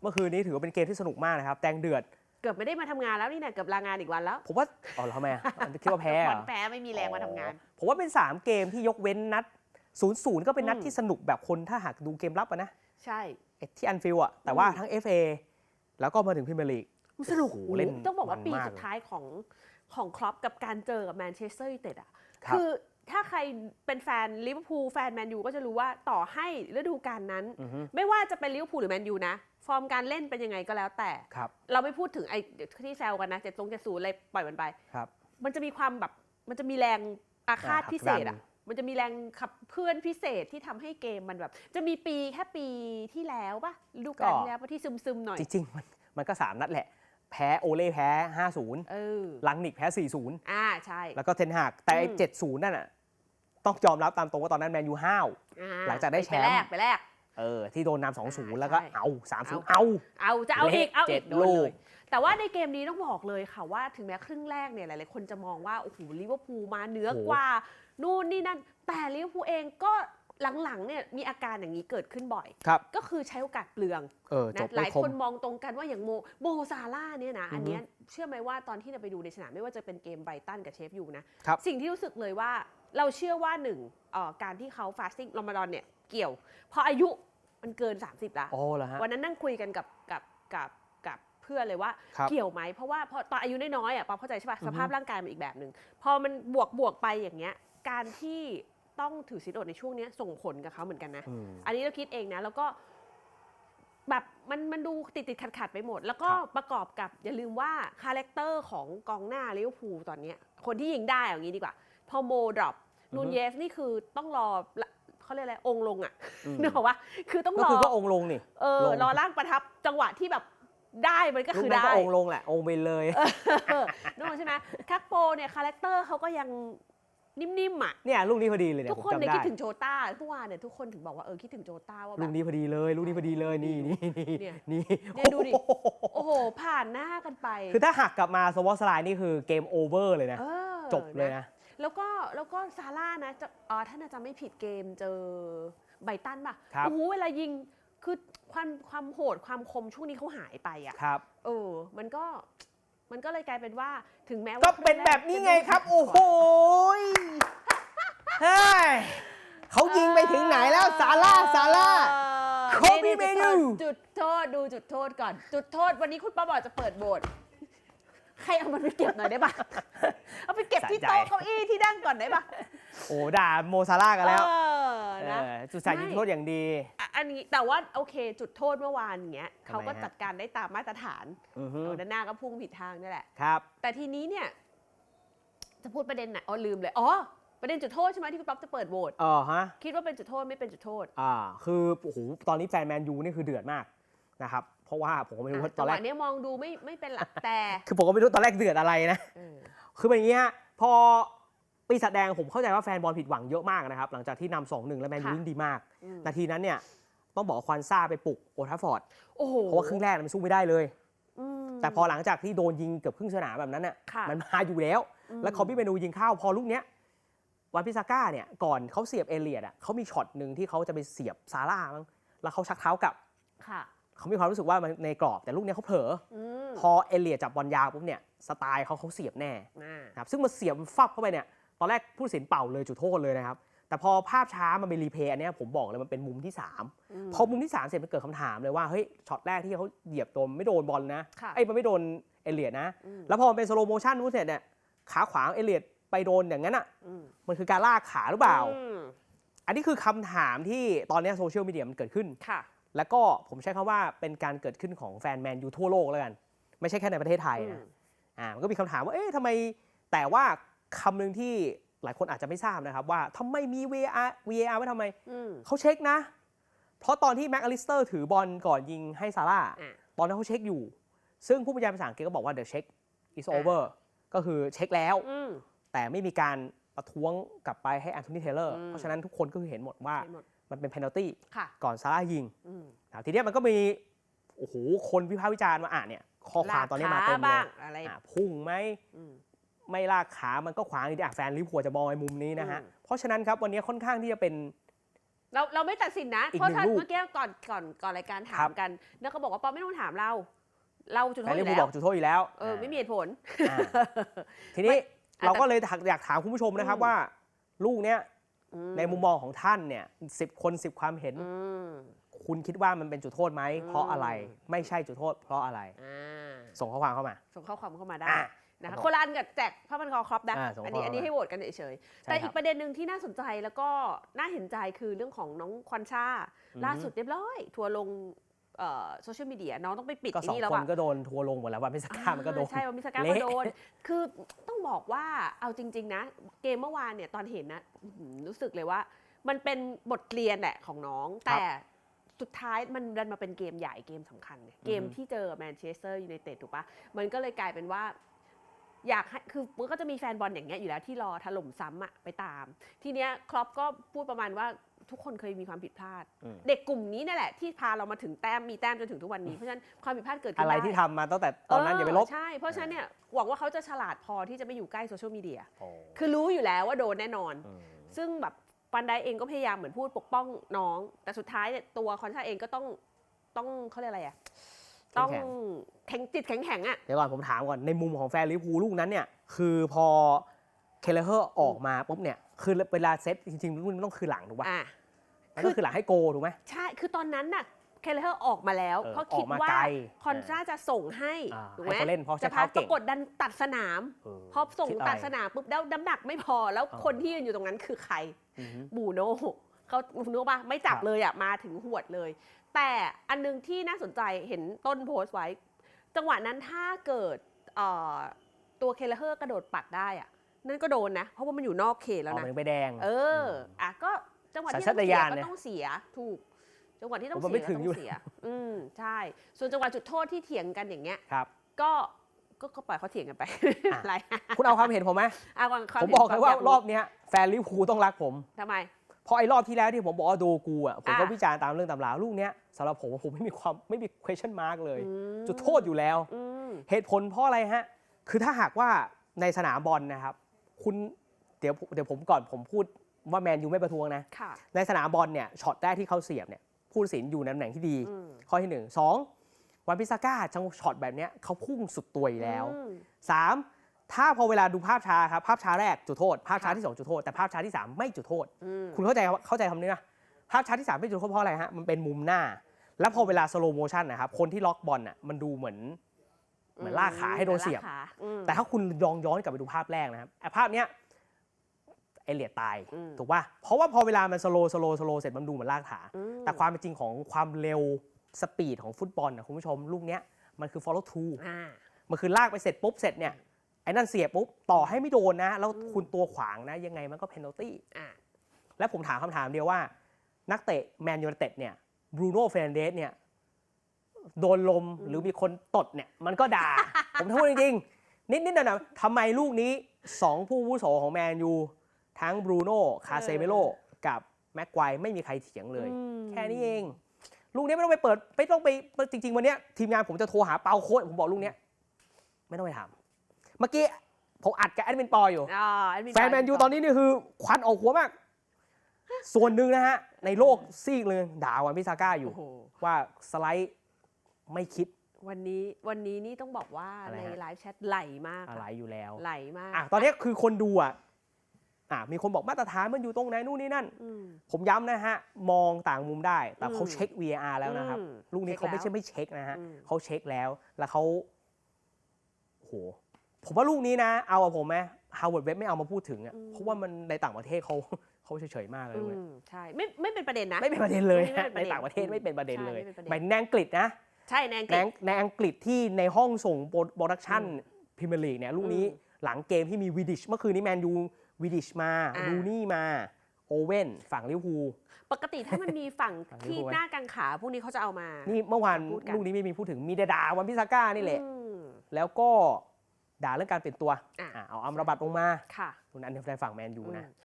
เมื่อคืนนี้ถือว่าเป็นเกมที่สนุกมากนะครับแดงเดือด เกือบไม่ได้มาทำงานแล้วนี่นะเกือบลางานอีกวันแล้วผมว่าอ๋อเหรอทำไมอะคิดว่าแพ้เหรบออลแพ้ไม่มีแรงมาทำงาน ผมว่าเป็น 3 เกมที่ยกเว้นนัด0-0ก็เป็นนัดอืม ที่สนุกแบบคนถ้าหากดูเกมลับอะนะใช่เอ็ดที่อันฟิลอะแต่ว่าอืมทั้ง FA แล้วก็มาถึงพรีเมียร์ลีก สนุกโอ้โหเล่นต้องบอกว่ามันปีมากสุดท้ายของของครอปกับการเจอกับแมนเชสเตอร์ยูไนเต็ดอะครับ คือ ถ้าใครเป็นแฟนลิเวอร์พูลแฟนแมนยูก็จะรู้ว่าต่อให้ฤดูกาลนั้น อือฮึ ไม่ว่าจะเป็นลิเวอร์พูลหรือแมนยูนะ ฟอร์มการเล่นเป็นยังไงก็แล้วแต่ ครับ เราไม่พูดถึงไอ้ที่แซวกันนะเจ็ดตรงเจ็ดศูนย์อะไรปล่อยมันไป ครับ มันจะมีความแบบมันจะมีแรงอาฆาตอ่าพิเศษผลักดัอะนมันจะมีแรงขับเพื่อนพิเศษที่ทำให้เกมมันแบบ จะมีปีแค่ปีที่แล้วปะฤดูกาลที่แล้วปะที่ซึมๆหน่อย จริงๆ มันมันก็ 3 นัดแหละ แพ้โอเล่แพ้ 5-0 เออลังนิกแพ้ 4-0 อ่าใช่ แล้วก็เทนหากแต่ไอ้อืม70นั่นน่ะ ต้องยอมรับตามตรงว่าตอนนั้นแมนยูห้าวอ่หลังจากได้แชมป์ไปแรกไปแรกเออที่โดนนำอ่า2-0แล้วก็ใช่เอา3-0เอาเอาเอาจะเอาอีกเละเอาอีเจ็กดโดนลูเลกยแต่ว่าในเกมนี้ต้องบอกเลยค่ะว่าถึงแม้ครึ่งแรกเนี่ยหลายๆคนจะมองว่าโอ้โหลิเวอร์พูลมาเหนือกว่า นู่นนี่นั่น แต่ลิเวอร์พูลเองก็หลังๆเนี่ยมีอาการอย่างนี้เกิดขึ้นบ่อยครับก็คือใช้โอกาสเปลืองเออจนะบหไม่ลายคคมนมองตรงกันว่าอย่างโมโมซาร่าเนี่ยนะ อันอือฮึเนี้ยเชื่อไหมว่าตอนที่เราไปดูในสนามไม่ว่าจะเป็นเกมไบรตันกับเชฟอยู่นะครับสิ่งที่รู้สึกเลยว่า เราเชื่อว่าหนึ่งเอ่อการที่เขาฟาสติ้งรอมฎอนเนี่ยเกี่ยวเพราะอายุมันเกิน 30แล้วโอ้เหรอฮะวันนั้นนั่งคุยกันกับกับกับกับเพื่อนเลยว่าครับเกี่ยวไหมเพราะว่าพอตอนอายุน้อยๆอะปาเข้าใจใช่ป่ะอือฮึสภาพร่างกายมันอีกแบบหนึ่งพอมันบวกบวกไปอย่างเงี้ย การที่ต้องถือศีลอดในช่วงเนี้ยส่งผลกับเขาเหมือนกันนะอืมอันนี้เราคิดเองนะ แล้วก็แบบมันมันดูติดติดขัดขัดๆไปหมด แล้วก็ครับประกอบกับอย่าลืมว่าคาแรคเตอร์ของกองหน้าลิเวอร์พูลตอนเนี้ยคนที่ยิงได้อย่างนี้ดีกว่า พอโมดรอปนูนเยสนี่คือต้องรอละเขาเรียกอะไรองค์ลงอะอืมนึกออกว่าคือต้องก็รอคือก็องค์ลงนี่เออลงรอร่างประทับจังหวะที่แบบได้มันก็ลูกคือนั้นได้ก็องค์ลงแหละ องค์ไปเลยเออนึกออกใช่ไหมคักโปเนี่ยคาแรคเตอร์เขาก็ยังนิ่มๆอะเนี่ยลูกนี้พอดีเลยเนี่ยทุกผมคนจำเนี่ยได้คิดถึงโจต้าเมื่อวานเนี่ยทุกคนถึงบอกว่าเออคิดถึงโจต้าว่าแบลูบกนี้พอดีเลยลูกนี้พอดีเลยนี่นี่นี่เนี่ยนี่เนี่ยดูดิโอ้โหผ่านหน้ากันไป คือถ้าหักกลับมาสวอตสไลน์นี่คือเกมโอเวอร์เลยนะเออจบเลยนะ แล้วก็แล้วก็ซาร่านะจะอ๋อถ้าน่าจะไม่ผิดเกมเจอไบรตันป่ะครับ โอ้โหเวลายิงคือความความโหดความคมช่วงนี้เขาหายไปอะครับ เออ มันก็มันก็เลยกลายเป็นว่าถึงแม้ว่าก็เป็นแบบนี้ไงครับ โอ้โหยเฮ้ยเขายิงไปถึงไหนแล้วซาร่าซาร่า โคบินี่เมๆนู จุดโทษดูจุดโทษก่อน จุดโทษวันนี้คุณป้าบอกจะเปิดโบสถ์ ใครเอามันไปเก็บหน่อยได้ปะเอาไปเก็บที่สะใจโต๊ะเก้าอี้ที่นั่งก่อนได้ปะโอ้ด่าโมซาร่ากันแล้วเออนะเออจุดสายยิงโทษอย่างดี อะอันนี้แต่ว่าโอเคจุดโทษเมื่อวานอย่างเงี้ยทำไมเขาก็ฮะจัดการได้ตามมาตรฐานอือฮึเอาด้านหน้าก็พุ่งผิดทางนี่แหละ ครับ แต่ทีนี้เนี่ย จะพูดประเด็นไหนอ๋อลืมเลยอ๋อประเด็นจุดโทษใช่ไหมที่คุณป๊อปจะเปิดโหวตอ๋อฮะ คิดว่าเป็นจุดโทษไม่เป็นจุดโทษ อ่า คือ โอ้โห ตอนนี้แฟนแมนยูนี่คือเดือดมากนะครับ เพราะว่าผมก็ไม่รู้อะว่าตจัองนหแรวะกเนี้ยมองดูไม่ไม่เป็นหลักแต่ คือผมก็ไม่รู้ตอนแรกเดือดอะไรนะเออคือเป็นอย่างนี้ฮะพอปีศาจแดงผมเข้าใจว่าแฟนบอลผิดหวังเยอะมากนะครับ หลังจากที่นำสองหนึ่งแล้วแมนยูค่ะวิ่งดีมากอืมนาทีนั้นเนี่ยต้องบอกว่าควันซ่าไปปลุกโอทัฟฟอร์ดโอ้โหเพราะว่าครึ่งแรกมันสู้ไม่ได้เลยอืมแต่พอหลังจากที่โดนยิงเกือบครึ่งสนามแบบนั้นน่ะค่ะมันมาอยู่แล้วมแล้วคอมบี้เมนูยิงเข้าพอลูกเนี้ยวันพิซาก้าเนี่ยก่อนเขาเสียบเอเลียดอะเขามีช็อตหนึ่งที่เขาจะไปเสียบซาร่ามั้งแล้วเขาชักเท้ากลับค่ะ เขามีความรู้สึกว่ามันในกรอบแต่ลูกเนี้ยเขาเผลออืมพอเอเลียดจับบอลยาวปุ๊บเนี่ยสไตล์เขาเขาเสียบแน่อ่านะครับซึ่งมันเสียบฟับเข้าไปเนี่ยตอนแรกผู้ตัดสินเป่าเลยจุดโทษเลยนะครับแต่พอภาพช้ามันเป็นรีเพย์อันเนี้ยผมบอกเลยมันเป็นมุมที่3อืมพอมุมที่ 3 เสร็จมันเกิดคำถามเลยว่าเฮ้ยช็อตแรกที่เขาเหยียบโดนไม่โดนบอลนะค่ะไอ้ยมันไม่โดนเอเลียดนะอืมแล้วพอมันเป็นสโลโมชั่นปุ๊บเสร็จเนี่ยขาขวาของเอเลียดไปโดนอย่างนั้นอะอืมมันคือการลากขาหรือเปล่าอืมอันนี้คือคำถามที่ตอนเนี้โซเชียลมีเดียมันเกิดขึ้นค่ะ แล้วก็ผมใช้คำว่าเป็นการเกิดขึ้นของแฟนแมนยูทั่วโลกแล้วกัน ไม่ใช่แค่ในประเทศไทยอืนะมอ่ามันก็มีคำถามว่าเอ๊ะทำไมแต่ว่าคำหนึ่งที่หลายคนอาจจะไม่ทราบนะครับ ว่าทำไมมี VAR VAR ไว้ทำไมอืมเขาเช็คนะ เพราะตอนที่แม็กอลิสเตอร์ถือบอลก่อนยิงให้ซาร่าอะตอนนั้นเขาเช็คอยู่ ซึ่งผู้บรรยายภาษาอังกฤษก็บอกว่า the check is อ่า over ก็คือเช็คแล้วอืมแต่ไม่มีการประท้วงกลับไปให้แอนโทนีเทเลอร์อืมเพราะฉะนั้นทุกคนก็คือเห็นหมดว่า เห็นหมดมันเป็น penalty ค่ะ ก่อนซาร่ายิงอืมนะครับทีเนี้ยมันก็มีโอ้โหคนวิพากษ์วิจารณ์ว่าอะเนี่ยข้อความตอนนี้มาเต็มลกขเลบ้ายงอะไรอะพุ่งไหม อืม ไม่ลากขามันก็ขวางดีอะแฟนลิเวอร์พูลจะมองในมุมนี้นะฮะ อืม เพราะฉะนั้นครับวันนี้ค่อนข้างที่จะเป็น เราเราไม่ตัดสินนะ อีกเพราะหนึ่งถ้าลูกเมื่อกี้ก่อนก่อนก่อนรายการถาครัมบ กันแล้วก็บอกว่าปอไม่ต้องถามเรา เราจุดโทแต่ษอลิเวยู่อร์พูลแล้บอวกจุดโทษอยู่แล้วเออไม่มีเหตุผล อ่าทีนี้อะเราก็เลยอยากถามคุณผู้ชมนะครับอืม ว่า ลูกเนี้ยอื ในมุมมองของท่านเนี่ยสิบคนสิบความเห็นอืมคุณคิดว่ามันเป็นจุดโทษไหมอืมเพราะอะไรไม่ใช่จุดโทษ เพราะอะไรอ่าส่งข้อความเข้ามา ส่งข้อความเข้ามาได้อะนะคะครับคนละอันกับแจกผ้าพันคอครอปนะอ่าส่งอันนี้ข้อความอันนี้ให้โหวตกันเฉยๆใช่แต่คอีรักบประเด็นหนึ่งที่น่าสนใจแล้วก็น่าเห็นใจคือเรื่องของน้องควันชาอืมล่าสุดเรียบร้อย ทัวร์ลง โซเชียลมีเดียน้องต้องไปปิดก็ไอ้สองนี่แล้วคนอะ ก็โดนทัวร์ลงหมดแล้ววันพิสก้ามันก็โดน อ่าใช่ว่ามิสก้าเละก็โดน คือต้องบอกว่าเอาจริง ๆ นะ เกมเมื่อวานเนี่ยตอนเห็นนะอื้อหือรู้สึกเลยว่า มันเป็นบทเรียนแหละของน้อง แต่สุดท้ายมันดันมาเป็นเกมใหญ่เกมสำคัญเนี่ยเกมอือฮึที่เจอแมนเชสเตอร์ยูไนเต็ดถูกปะมันก็เลยกลายเป็นว่า อยากให้คือมันก็จะมีแฟนบอลอย่างเงี้ยอยู่แล้วที่รอถล่มซ้ำอะไปตาม ทีเนี้ยครอปก็พูดประมาณว่า ทุกคนเคยมีความผิดพลาด อืม เด็กกลุ่มนี้นั่นแหละที่พาเรามาถึงแต้มมีแต้มจนถึงทุกวันนี้เพราะฉะนั้นความผิดพลาดเกิดขึ้นอะไรได้ที่ทำมาตั้งแต่ตอนนั้นอย่าไปลบใช่เพราะฉะนั้นเนี่ยหวังว่าเขาจะฉลาดพอที่จะไม่อยู่ใกล้โซเชียลมีเดียโอ้คือรู้อยู่แล้วว่าโดนแน่นอน อืม ซึ่งแบบปันไดเองก็พยายามเหมือนพูดปกป้องน้อง แต่สุดท้ายเนี่ยตัวคอนชาเองก็ต้องต้องเขาเรียกอะไรอะต้องแข็งจิตแข็งแข็งอะ เดี๋ยวก่อนผมถามก่อนในมุมของแฟนลิเวอร์พูลลูกนั้นเนี่ยคือพอเคเลเฮอร์ออกมาปุ๊บเนี่ยคือเวลาเซตจริงๆลูกมันต้องคือหลังถูกป่ะ อะ มันต้องคือหลังให้โกถูกไหมใช่ คือตอนนั้นน่ะเคเลเฮอร์ออกมาแล้วเออเพราะคิดออกมาว่าไกลคอนชาจะส่งให้อ่าถูกให้ไหมเขาเล่นเพราะใช้จะพาเท้าปเก่รางกฏดันตัดสนามเออพอส่งคิดอะไรตัดสนามปุ๊บแล้วน้ำหนักไม่พอแล้วอ๋อคนที่ยืนอยู่ตรงนั้นคือใครอือฮึบูโน่เขานึกว่าไม่จับครับเลยอะมาถึงหวดเลย แต่อันนึงที่น่าสนใจเห็นต้นโพสต์ไว้ จังหวะนั้นถ้าเกิดเอ่อตัวเคเลเฮอร์กระโดดปัดได้อะนั่นก็โดนนะ เพราะว่ามันอยู่นอกเขตอแล้วอกนะมาไปแดง เอออะก็ จังหวะที่สัญต้องชาตเสียญาณก็เนี่ยต้องเสียถูก จังหวะที่ต้องผมว่าเสีไม่ยถึก็งต้อยู่องเสีย อืมใช่ ส่วนจังหวะจุดโทษที่เถียงกันอย่างเงี้ยครับ ก็ก็ก็ปล่อยเขาเถียงกันไปอะอะไรคุณเอาความเห็นผมไหมอะความความผมห็นบอกเลยว่าควมยรอบเนี้ยแฟนลิเวอร์พูลต้องรักผมทำไมเพราะไอ้รอบที่แล้วที่ผมบอกว่าโดกูอะผมก็อะวิจารณ์ตามเรื่องตำราลูกเนี้ยสำหรับผมผมไม่มีความไม่มี question mark เลยอืมจุดโทษอยู่แล้วอืมเหตุผลเพราะอะไรฮะ คือถ้าหากว่าในสนามบอลนะครับ คุณเดี๋ยวเดี๋ยวผมก่อนผมพูด ว่าแมนยูไม่ประท้วงนะค่ะในสนามบอลเนี่ยช็อตแรกที่เขาเสียบเนี่ยผู้ตัดสินอยู่ในตำแหน่งที่ดีอืมข้อที่หนึ่งสองวันพิซาก้าจังช็อตแบบเนี้ยเขาพุ่งสุดตัวอยู่แล้วอืมสามถ้าพอเวลาดูภาพช้าครับภาพช้าแรกจุดโทษ ภาพช้าค่ะที่สองจุดโทษ แต่ภาพช้าที่สามไม่จุดโทษอืมคุณเข้าใจเข้าใจคำนี้นะภาพช้าที่สามไม่จุดโทษเพราะอะไรฮะมันเป็นมุมหน้า แล้วพอเวลาสโลโมชันนะครับคนที่ล็อกบอลอะมันดูเหมือนเหมือนลากขาให้โดนเสียบลากขาอืมแต่ถ้าคุณย้อนย้อนกลับไปดูภาพแรกนะครับไอ้ภาพเนี้ยเอเลียดตายอืมถูกป่ะเพราะว่าพอเวลามันสโลสโลสโลเสร็จมันดูเหมือนลากขาอืมแต่ความเป็นจริงของความเร็วสปีดของฟุตบอลนะคุณผู้ชมลูกเนี้ยมันคือ follow through อ่ามันคือลากไปเสร็จปุ๊บเสร็จเนี่ยไอ้นั่นเสียบปุ๊บต่อให้ไม่โดนนะ แล้วอืมคุณตัวขวางนะ ยังไงมันก็เพน a l ตี้อ่าและผมถามคำถามเดียวว่า นักเตะแมนยู i นเต็ดเนี่ยบรูโน่เฟรนเดสเนี่ยโดนลมหรือมีคนตดเนี่ยมันก็ด่า ผมพูดจริงๆนิดๆหน่อยๆทำไมลูกนี้สองผู้อาวุโสของแมนยู ทั้งบรูโน่คาเซเมโลกับแม็กควายไม่มีใครเถียงเลยอืมแค่นี้เอง ลูกนี้ไม่ต้องไปเปิด ไม่ต้องไปจริง ๆ วันเนี้ยทีมงานผมจะโทรหาเปาโค้ดผมบอกลูกเนี้ยไม่ต้องไปถามเมื่อกี้ผมอัดกับแอดมินปออยู่อ่าแอดมิแฟนแมนยูตอนนี้นี่คือควันออกหัวมาก ส่วนหนึ่งนะฮะ ในโลกซีกเลยด่าวันพิซาก้าอยู่โอ้โหว่าสไลด์ไม่คิดวันนี้วันนี้นี่ต้องบอกว่าอะไรในฮะไลฟ์แชทไหลมากอะไรค่ะอยู่แล้วไหลมากอะตอนนี้คือคนดูอะ อะมีคนบอกมาตรฐานมันอยู่ตรงไหนนู่นนี่นั่นอืมผมย้ำนะฮะ มองต่างมุมได้ แต่เขาอืมเช็ค VAR แล้วนะครับ อืมลูกนี้เช็เขาคไม่ใช่แล้วไม่เช็คนะฮะอืม เขาเช็คแล้วแล้วเขาโหผมว่าลูกนี้นะ เอาอะผมไหมฮาวเวิร์ดเว็บไม่เอามาพูดถึงอะเพราะว่ามันในต่างประเทศเขาเขาเฉยๆมากเลยอืเว้ยมใช่ไม่ไม่เป็นประเด็นนะ ไม่เป็นประเด็นเลยไม่ฮะเป็นประเด็นในต่างประเทศไม่เป็นประเด็นเลยใช่ไม่เป็นประเด็น หมายในอังกฤษนะใช่ในอังกในฤษ อังในอังกฤษที่ในห้องส่งโปรดักชันอืมพรีเมียร์ลีกเนี่ยลูกนี้อืมหลังเกมที่มีวิดิชเมื่อคืนนี้แมนยู วิดิชมาอ่า ลูนี่มา โอเว่น ฝั่งลิเวอร์พูล ปกติถ้ามันมีฝั่ง ฝั่งที่ลิเวอร์พูลหน้ากางขาพวกนี้เขาจะเอามา นี่เมื่อวานพูดกัน ลูกนี้ไม่มีพูดถึงมีแต่ด่าวันพิซาก้านี่แหละ อืม แล้วก็ด่าเรื่องการเปลี่ยนตัวอะ อะเอาอัมระบัดลงมาค่ะ คุณอันในฝั่งแมนยูนะอืม